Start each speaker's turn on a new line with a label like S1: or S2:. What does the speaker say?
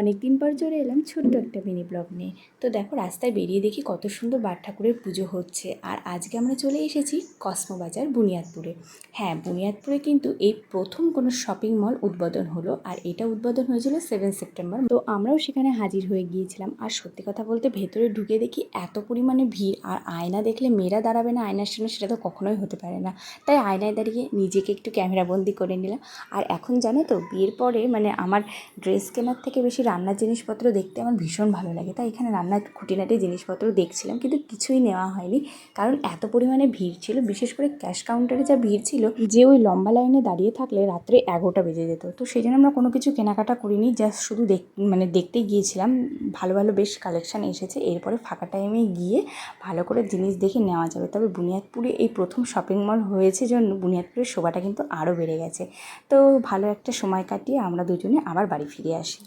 S1: অনেক দিন পর চলে এলাম ছোট্ট একটা মিনি ব্লগ নিয়ে। তো দেখো, রাস্তায় বেরিয়ে দেখি কত সুন্দর বার ঠাকুরের পুজো হচ্ছে। আর আজকে আমরা চলে এসেছি কসমো বাজার বুনিয়াদপুরে। হ্যাঁ বুনিয়াদপুরে কিন্তু এই প্রথম কোনো শপিং মল উদ্বোধন হলো আর এটা উদ্বোধন হয়েছিল সেভেন সেপ্টেম্বর তো আমরাও সেখানে হাজির হয়ে গিয়েছিলাম। আর সত্যি কথা বলতে ভেতরে ঢুকে দেখি এত পরিমাণে ভিড়, আর আয়না দেখলে মেয়েরা দাঁড়াবে না আয়নার সামনে, সেটা তো কখনোই হতে পারে না। তাই আয়নায় দাঁড়িয়ে নিজেকে একটু ক্যামেরাবন্দি করে নিলাম। আর এখন জানো তো, বিয়ের পরে মানে আমার ড্রেস কেনার থেকে বেশি রান্নার জিনিসপত্র দেখতে আমার ভীষণ ভালো লাগে। তাই এখানে রান্নার খুঁটিনাটি জিনিসপত্র দেখছিলাম কিন্তু কিছুই নেওয়া হয়নি। কারণ এত পরিমাণে ভিড় ছিল, বিশেষ করে ক্যাশ কাউন্টারে যা ভিড় ছিল, যে ওই লম্বা লাইনে দাঁড়িয়ে থাকলে রাত্রে এগারোটা বেজে যেত। তো সেই জন্য আমরা কোনো কিছু কেনাকাটা করিনি জাস্ট শুধু দেখ মানে দেখতেই গিয়েছিলাম। ভালো ভালো বেশ কালেকশান এসেছে। এরপরে ফাঁকা টাইমে গিয়ে ভালো করে জিনিস দেখে নেওয়া যাবে। তবে বুনিয়াদপুরে এই প্রথম শপিং মল হয়েছে জন্য বুনিয়াদপুরের শোভাটা কিন্তু আরও বেড়ে গেছে। তো ভালো একটা সময় কাটিয়ে আমরা দুজনে আবার বাড়ি ফিরে আসি।